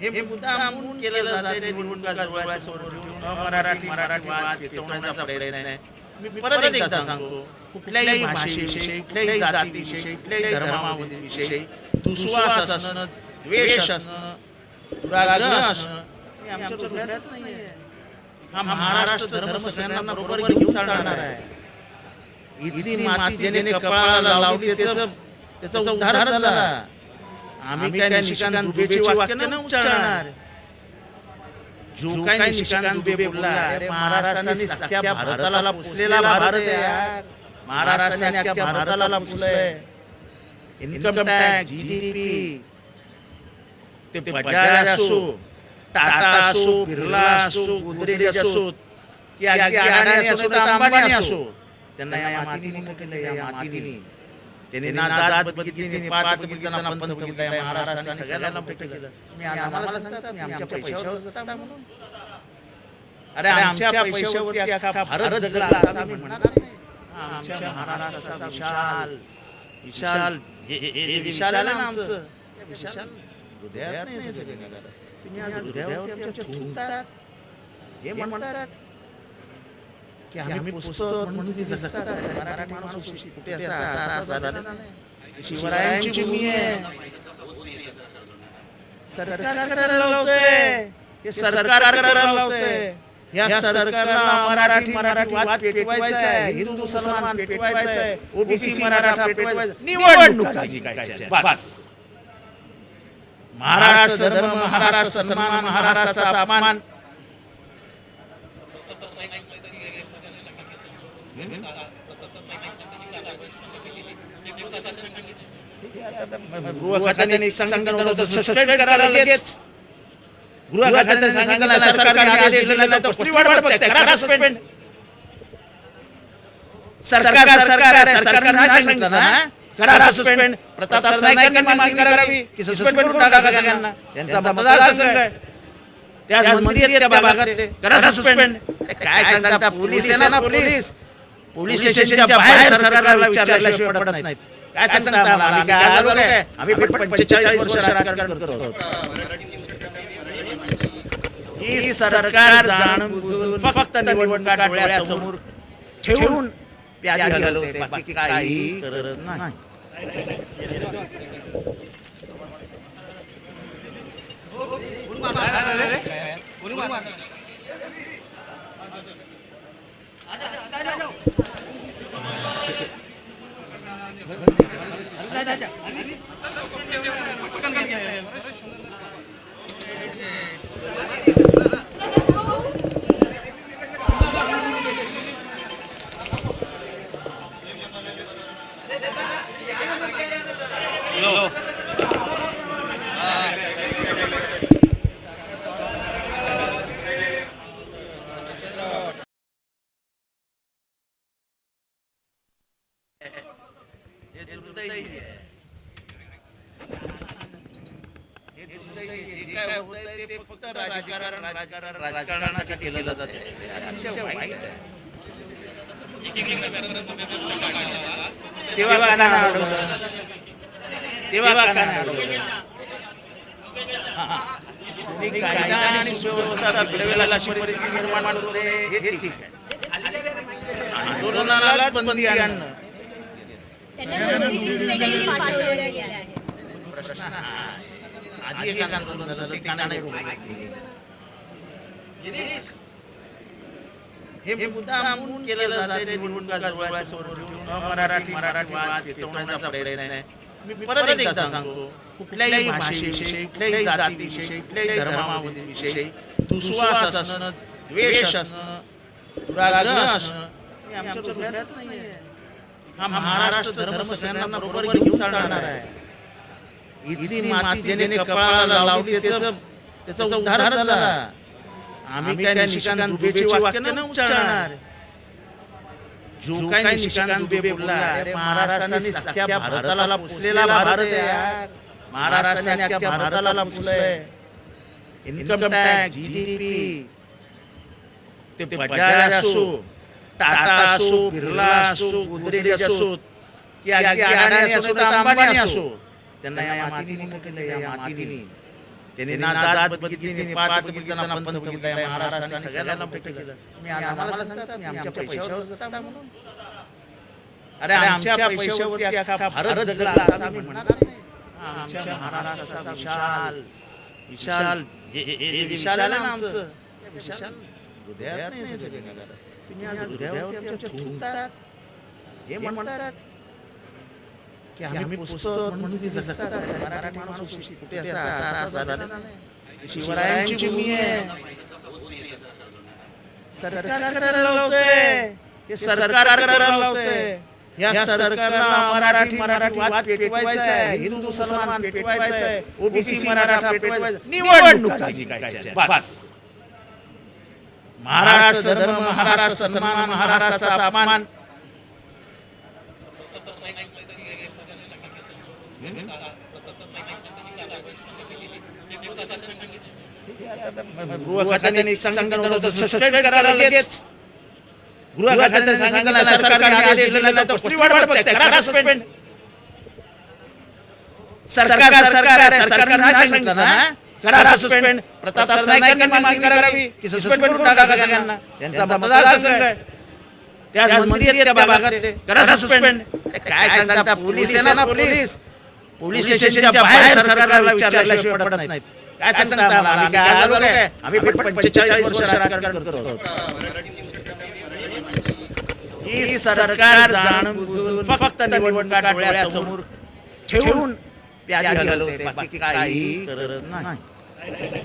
हे मुद्दामून केलं जाते निवडणुका जवळ समोर ठेवून मराठी मराठी वाद पेटवण्याचा प्रयत्न आहे. मी परत एकदा सांगतो कुठल्याही भाषेविषयी कुठल्याही जातीविषयी कुठल्याही धर्माविषयी दुस्वास असणं द्वेष असणं दुराग्रह असणं हे आमच्या डोक्यातच नाहीये. हा महाराष्ट्र धर्म सगळ्यांना बरोबर घेऊन चालणार आहे. इथली माती ज्याने कपाळाला लावली त्याचं त्याचं उदाहरण झालं. आम्ही काय निशिकांत दुबेची वाक्य न उच्चारणार? जो काही निशिकांत दुबे बोलला महाराष्ट्राने सख्या भारताला पुसलेला भारत आहे महाराष्ट्राने अख्ख्या भारताला पुसलंय. इन्कम टॅक्स जीडीपी ते बजाज असो टाटा असो बिर्ला असो गोदरेज असो की अडाणी असो अंबानी असो त्यांना या मातीने केलं या मातीने त्यांनी ना जात बघितली पात बघितली ना पंथ बघितला महाराष्ट्राने सगळ्यांना मोठं केलं. मी आम्हाला सांगता मी आमच्या पैशावर जगता म्हणून. अरे आमच्या पैशावरती अख्खा भारत जगला असं आम्ही म्हणणार नाही. आमच्या महाराष्ट्राचा विशाल. विशाल. हे विशाल आहे ना आमचं. विशाल. हृदयात नाही सगळं. तुम्ही आज हृदयावरती आमच्या थुंकतात. हे म्हणतात. की आम्ही पुस्तक म्हणून तुम्ही जगता मराठी माणूस कुठे असा असा असा झाला नाही शिवरायांची आहे. सरकार करायला लावतंय. हे सरकार करायला लावतंय. या सरकारला मराठी मराठी वाद पेटवायचा आहे. हिंदू मुसलमान पेटवायचा आहे. ओबीसी मराठा पेटवायचा निवडणुका जिंकायच्या आहेत. बस. महाराष्ट्र धर्म महाराष्ट्र सन्मान महाराष्ट्राचा अपमान गृह खात्याने सांगितलं होतं सस्पेंड करायला लगेच गृह खात्याने सांगितलं सरकारने आदेश दिला नाही तर कसली वाट बघताय करा सरकार ना? करा सस्पेंड प्रताप सरनाईकांनी मागणी करावी की सस्पेंड करून टाका सगळ्यांना. त्यांचा मतदारसंघ आहे. त्या मंत्री आहेत त्या भागातले करा सस्पेंड काय सांगता पोलीस आहे ना पोलीस. पोलीस स्टेशनच्या बाहेर सरकारला विचारल्याशिवाय पडत नाहीत. काय सांगता आम्हाला? आम्ही काय काय? आम्ही पंचेचाळीस वर्ष राजकारण करतो आहोत. ही सरकार जाणून बुजून फक्त निवडणुका डोळ्यासमोर ठेवून प्यादी हलवते बाकी काही करत नाही हे दुर्दैवी आहे. हे दुर्दैवी आहे. जे काय होतंय ते फक्त राजकारण राजकारण राजकारणासाठी केलं जातं तेव्हा तेव्हा कायदा आणि सुव्यवस्था बिघडवेल अशी परिस्थिती निर्माण होते हे ठीक आहे. आंदोलनालाच बंदी आणणं. हा आहे. आधी एक आंदोलन झालं ते का नाही रोखलं? हे मुद्दामून केलं जाते निवडणुका जवळ मराठी मराठी वाद पेटवण्याचा प्रयत्न आहे. मी परत एकदा सांगतो. कुठल्याही भाषेविषयी कुठल्याही जातीविषयी कुठल्याही धर्माविषयी दुस्वास असणं द्वेष असणं दुराग्रह असणं हे आमच्या डोक्यातच नाहीये. हा महाराष्ट्र धर्म सगळ्यांना बरोबर घेऊन चालणार आहे. इथली माती ज्याने कपाळाला लावली त्याचं त्याचं उदाहरण झालं. आम्ही काय निशिकांत दुबेची वाक्य न उच्चारणार. जो काही निशिकांत दुबे बोलला अरे महाराष्ट्राने सख्या भारताला पुसलेला भारत आहे यार. महाराष्ट्राने अख्ख्या भारताला पुसलंय. इन्कम टॅक्स जीडीपी ते बजाज असो टाटा असो बिर्ला असो गोदरेज असो की अडाणी असो अंबानी असो. त्यांना या मातीने केलं या मातीने. त्यांनी ना जात बघितली नाही पात बघितली ना पंथ बघितलाय महाराष्ट्राने सगळ्यांना केलं. मी आम्हाला सांगता मी आमच्या पैशावर जगता म्हणून. अरे आमच्या पैशावरती अख्खा भारत जगला असं आम्ही म्हणणार नाही. आमच्या महाराष्ट्राचा विशाल. विशाल. विशाल. आहे ना आमचं. विशाल. हृदयात नाही हे सगळे. तुम्ही आज हृदयावरती आमच्या थुंकतात. हे म्हणतात. की आम्ही पुस्तक म्हणून तुम्ही जगतात. मराठी माणूस कुठे असा असा असा झाला नाही. शिवरायांची भूमी आहे. सरकार करायला हे सरकार करायला लावतंय. या सरकारला मराठी मराठी वाद पेटवायचा आहे. हिंदू पेटवायचा आहे. ओबीसी मराठा पेटवायचा निवडणुका. बस महाराष्ट्र धर्म महाराष्ट्र सन्मान महाराष्ट्राचा अपमान. गृह खात्याने सांगितलं होतं सस्पेंड करायला लगेच. गृह खात्याने सांगितलं सरकारने आदेश दिलेला नाही तर कुठली वाट बघताय करा सस्पेंड सरकार सरकार आहे सरकारने नाही सांगितलं ना? करा सस्पेंड प्रताप सरनाईकांनी मागणी करावी की सस्पेंड करून टाका सगळ्यांना. त्यांचा मतदारसंघ आहे. त्या आहेत त्या. करा सस्पेंड काय सांगता पोलीस आहे ना पोलीस. पोलीस स्टेशनच्या बाहेर सरकारला विचारल्याशिवाय पडत नाहीत. काय सांगता आम्हाला? आम्ही? काय आजारो काय? आम्ही पण पंचेचाळीस वर्ष राजकारण करतो ही सरकार जाणून बुजून फक्त निवडणुका डोळ्यासमोर ठेवून प्यादी घालवते. बाकी काही करत नाही.